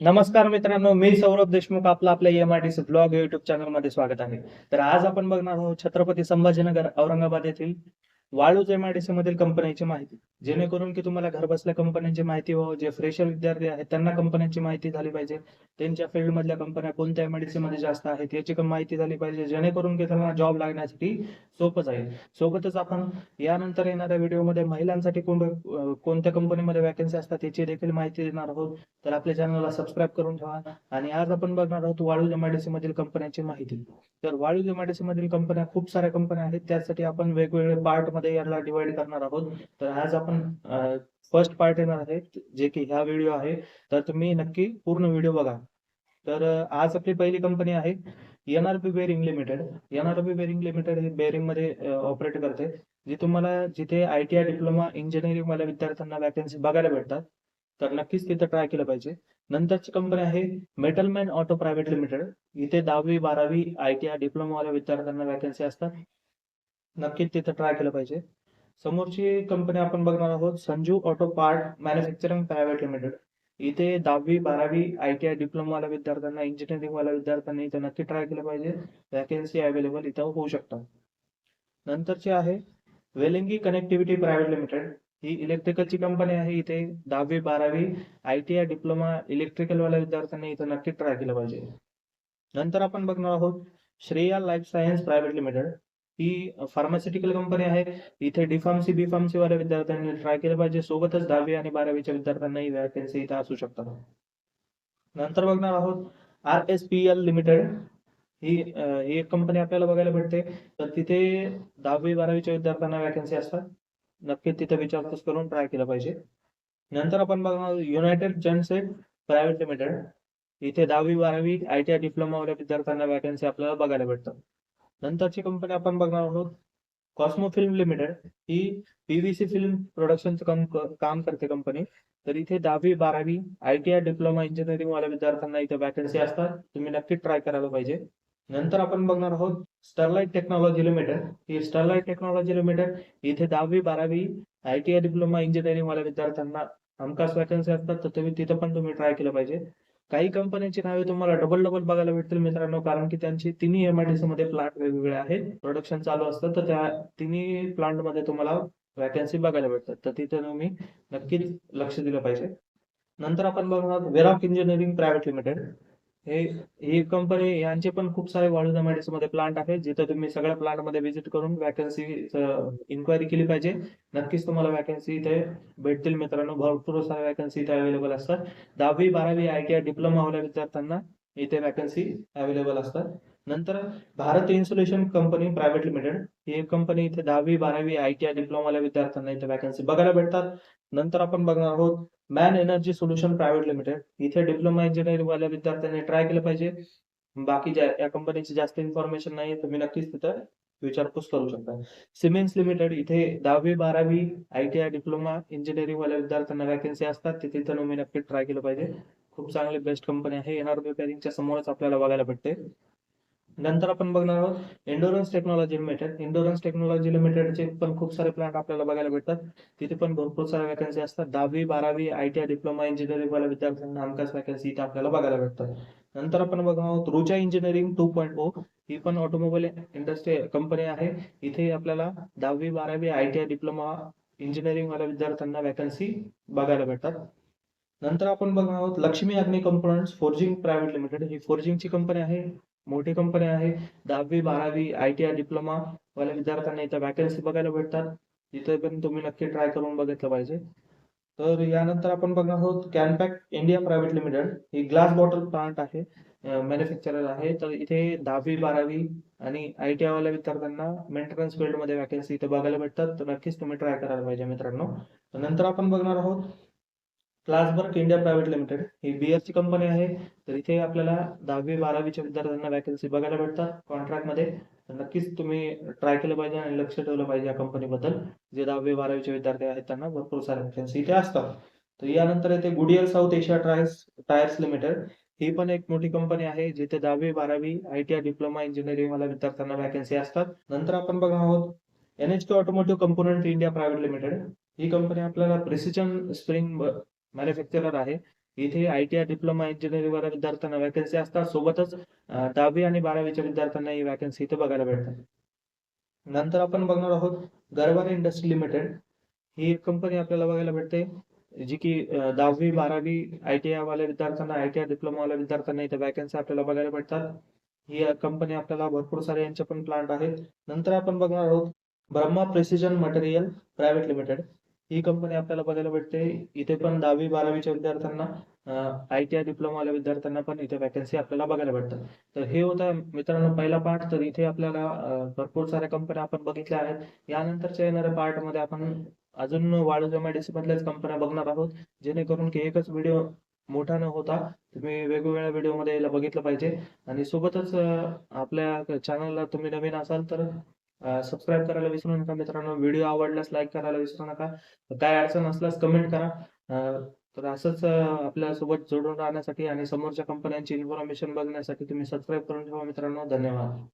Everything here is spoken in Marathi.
नमस्कार मित्रांनो मी सौरभ देशमुख आपलं आपल्या M I D C blog YouTube चॅनलमध्ये स्वागत आहे. तर आज आपण बघणार आहोत छत्रपती संभाजीनगर औरंगाबाद येथील Waluj M I D C मधील कंपन्यांची माहिती जेणेकरून की तुम्हाला घर बसल्या कंपन्यांची माहिती व जे फ्रेशर विद्यार्थी आहेत त्यांना कंपन्यांची माहिती झाली पाहिजे. त्यांच्या फील्ड मधल्या कंपन्या कोणत्या एम आय डी सी मध्ये जास्त आहेत याची पण माहिती झाली पाहिजे जेणेकरून की त्यांना जॉब लागण्यासाठी सोपं जाईल. सोबतच आपण यानंतर येणाऱ्या व्हिडिओमध्ये महिलांसाठी कोण कोणत्या कंपनीमध्ये वॅकन्सी असतात याची देखील माहिती देणार आहोत. तर आपल्या चॅनलला सबस्क्राईब करून ठेवा. आणि आज आपण बघणार आहोत वाळूज एमआयडीसी मधील कंपन्यांची माहिती. तर वाळूज एमआयडीसी मधील कंपन्या खूप साऱ्या कंपन्या आहेत त्यासाठी आपण वेगवेगळे पार्ट मध्ये याला डिवाइड करणार आहोत. तर आज आपण फर्स्ट पार्ट येणार आहे जे की ह्या व्हिडिओ आहे. तर तुम्ही नक्की पूर्ण व्हिडिओ बघा. तर आज आपली पहिली कंपनी आहे NRP bearing limited NRP bearing limited हे बेरिंगमध्ये ऑपरेट करते. जे तुम्हाला जिथे I T I diploma engineering वाल्या विद्यार्थ्यांना वॅकन्सी बघायला भेटतात तर नक्कीच तिथं ट्राय केलं पाहिजे. नंतरची कंपनी आहे मेटलमॅन ऑटो प्रायव्हेट लिमिटेड इथे दहावी बारावी आय टी आय डिप्लोमावाल्या विद्यार्थ्यांना वॅकन्सी असतात. नक्कीच तिथं ट्राय केलं पाहिजे. समोरची कंपनी आपण बघणार आहोत Sanju auto part manufacturing private limited इथे दहावी बारावी आय टी आय डिप्लोमावाल्या विद्यार्थ्यांना इंजिनिअरिंगवाल्या विद्यार्थ्यांनी इथे नक्की ट्राय केलं पाहिजे. वॅकन्सी अवेलेबल इथं होऊ शकतात. नंतरची आहे वेलिंगी कनेक्टिव्हिटी प्रायव्हेट लिमिटेड ही इलेक्ट्रिकलची कंपनी आहे. इथे दहावी बारावी आय टी आय डिप्लोमा इलेक्ट्रिकलवाल्या विद्यार्थ्यांनी इथं नक्की ट्राय केलं पाहिजे. नंतर आपण बघणार आहोत Shreya life science private limited ही फार्मास्युटिकल कंपनी आहे. इथे डिफार्मसी बी फार्मसी वाल्या विद्यार्थ्यांनी ट्राय केलं पाहिजे. सोबतच दहावी आणि बारावीच्या विद्यार्थ्यांनाही वॅकन्सी इथे असू शकतात. नंतर बघणार आहोत. R S P L limited ही ही एक कंपनी आपल्याला बघायला भेटते. तर तिथे दहावी बारावीच्या विद्यार्थ्यांना वॅकन्सी असतात. नक्कीच तिथे विचारपूस करून ट्राय केलं पाहिजे. नंतर आपण बघणार युनायटेड जनसेट प्रायव्हेट लिमिटेड इथे दहावी बारावी आय टी आय डिप्लोमा वाल्या विद्यार्थ्यांना वॅकन्सी आपल्याला बघायला भेटतात नंतरची कंपनी आपण बघणार आहोत कॉस्मो फिल्म लिमिटेड ही पीव्हीसी फिल्म प्रोडक्शनचं काम काम करते कंपनी तर इथे दहावी बारावी I T I diploma engineering वाल्या विद्यार्थ्यांना इथे वॅकन्सी असतात. तुम्ही नक्की ट्राय करायला पाहिजे. नंतर आपण बघणार आहोत स्टरलाइट टेक्नॉलॉजी लिमिटेड ही स्टरलाइट टेक्नॉलॉजी लिमिटेड इथे दहावी बारावी I T I diploma engineering वाल्या विद्यार्थ्यांना हमखास वॅकन्सी असतात. तर तुम्ही तिथं पण तुम्ही ट्राय केलं पाहिजे. काही कंपन्यांची नावे तुम्हाला डबल डबल बघायला भेटतील मित्रांनो कारण की त्यांची तिन्ही एमआयडीसी मध्ये प्लांट वेगवेगळे आहेत. प्रोडक्शन चालू असतं तर त्या तिन्ही प्लांटमध्ये तुम्हाला वॅकन्सी बघायला भेटतात. तर तिथे तुम्ही नक्कीच लक्ष दिलं पाहिजे. नंतर आपण बघणार वेरॉक इंजिनिअरिंग प्रायव्हेट लिमिटेड हे ही कंपनी यांचे पण खूप सारे वाळू एमआयडीसी मध्ये प्लांट आहेत जिथे तुम्ही सगळ्या प्लांटमध्ये व्हिजिट करून वॅकन्सी इन्क्वायरी केली पाहिजे. नक्कीच तुम्हाला वॅकन्सी इथे भेटतील मित्रांनो. भरपूर साऱ्या वॅकन्सी इथे अवेलेबल असतात. दहावी बारावी आय टी डिप्लोमा वाल्या विद्यार्थ्यांना इथे वॅकन्सी अवेलेबल असतात. नंतर Bharat insulation company private limited ही एक कंपनी इथे दहावी बारावी आय टी आय डिप्लोमा विद्यार्थ्यांना इथे वॅकन्सी बघायला भेटतात. नंतर आपण बघणार आहोत MAN energy solution private limited इथे डिप्लोमा इंजिनिअरिंग वाल्या विद्यार्थ्यांनी ट्राय केलं पाहिजे. बाकी या कंपनीची जास्त इन्फॉर्मेशन नाही तुम्ही नक्कीच तिथं विचारपूस करू शकता. सिमेंट्स लिमिटेड इथे दहावी बारावी I T I diploma engineering वाल्या विद्यार्थ्यांना वॅकन्सी असतात. ते तिथं तुम्ही नक्की ट्राय केलं पाहिजे. खूप चांगली बेस्ट कंपनी आहे. एनआर रिपेअरिंगच्या समोरच आपल्याला बघायला भेटते. नंतर आपण बघणार आहोत Endurance technology limited Endurance technology लिमिटेडचे पण खूप सारे प्लांट आपल्याला बघायला भेटतात. तिथे पण भरपूर साऱ्या वॅकन्सी असतात. दहावी बारावी I T I diploma engineering वाल्या विद्यार्थ्यांना हमखास वॅकन्सी इथे आपल्याला बघायला भेटतात. नंतर आपण बघणार आहोत Rucha engineering two point O ही पण ऑटोमोबाईल इंडस्ट्री कंपनी आहे. इथे आपल्याला दहावी बारावी I T I diploma engineering वाल्या विद्यार्थ्यांना वॅकन्सी बघायला भेटतात. नंतर आपण बघणार आहोत Lakshmi Agni components forging private limited ही फोर्जिंगची कंपनी आहे. मोठी कंपनी आहे. दहावी बारावी आय टी आय डिप्लोमा वाल्या विद्यार्थ्यांना इथं वॅकन्सी बघायला भेटतात. इथे पण तुम्ही नक्की ट्राय करून बघितलं पाहिजे. तर यानंतर आपण बघणार आहोत कॅनपॅक इंडिया प्रायव्हेट लिमिटेड ही ग्लास बॉटल प्लांट आहे. मॅन्युफॅक्चरर आहे. तर इथे दहावी बारावी आणि आय टी आयवाल्या विद्यार्थ्यांना मेंटेनन्स फील्डमध्ये वॅकन्सी इथे बघायला भेटतात. तर नक्कीच तुम्ही ट्राय करायला पाहिजे मित्रांनो. नंतर आपण बघणार आहोत क्लासबर्ग इंडिया प्रायव्हेट लिमिटेड ही बीएसची कंपनी आहे. तर इथे आपल्याला दहावी बारावीच्या विद्यार्थ्यांना वॅकन्सी बघायला भेटतात. कॉन्ट्रॅक्टमध्ये नक्कीच तुम्ही ट्राय केलं पाहिजे आणि लक्ष ठेवलं पाहिजे या कंपनीबद्दल जे दहावी बारावीचे विद्यार्थी आहेत त्यांना भरपूर साऱ्या वॅकन्सी इथे असतात. तर यानंतर येते Goodyear South Asia tyres tyres limited ही पण एक मोठी कंपनी आहे जिथे दहावी बारावी I T I diploma engineering वाला विद्यार्थ्यांना वॅकन्सी असतात. नंतर आपण बघा आहोत NHK automotive component India private limited ही कंपनी आपल्याला प्रिसिजन स्प्रिंग मॅन्युफॅक्चरर आहे. इथे I T I diploma engineering वाल्या विद्यार्थ्यांना वॅकन्सी असतात. सोबतच दहावी आणि बारावीच्या विद्यार्थ्यांना ही वॅकन्सी इथे बघायला भेटतात. नंतर आपण बघणार आहोत गरवारे इंडस्ट्री लिमिटेड. ही एक कंपनी आपल्याला बघायला भेटते जी की दहावी बारावी आय टी आय वाल्या विद्यार्थ्यांना आय टी आय डिप्लोमावाल्या विद्यार्थ्यांना इथे वॅकन्सी आपल्याला बघायला भेटतात. ही कंपनी आपल्याला भरपूर सारे यांचे पण प्लांट आहेत. नंतर आपण बघणार आहोत Brahma precision material private limited ही कंपनी आपल्याला बघायला भेटते. इथे पण दहावी बारावीच्या विद्यार्थ्यांना आय टी आय डिप्लोमावाल्या विद्यार्थ्यांना पण इथे वॅकन्सी आपल्याला बघायला भेटतात. तर हे होता मित्रांनो पहिला पार्ट तर इथे आपल्याला भरपूर साऱ्या कंपन्या आपण बघितल्या आहेत. यानंतरच्या येणाऱ्या पार्टमध्ये आपण अजून वाळूच्या मेडिसिन मधल्याच कंपन्या बघणार आहोत. जेणेकरून की एकच व्हिडिओ मोठा न होता तुम्ही वेगवेगळ्या व्हिडिओमध्ये याला बघितलं पाहिजे. आणि सोबतच आपल्या चॅनलला तुम्ही नवीन असाल तर सबस्क्राईब करायला विसरू नका मित्रांनो. व्हिडिओ आवडल्यास लाईक करायला विसरू नका. काय अडचण असल्यास कमेंट करा. तर असंच आपल्यासोबत आपल्यासोबत जोडून राहण्यासाठी आणि समोरच्या कंपन्यांची इन्फॉर्मेशन बघण्यासाठी तुम्ही सबस्क्राईब करून ठेवा मित्रांनो. धन्यवाद.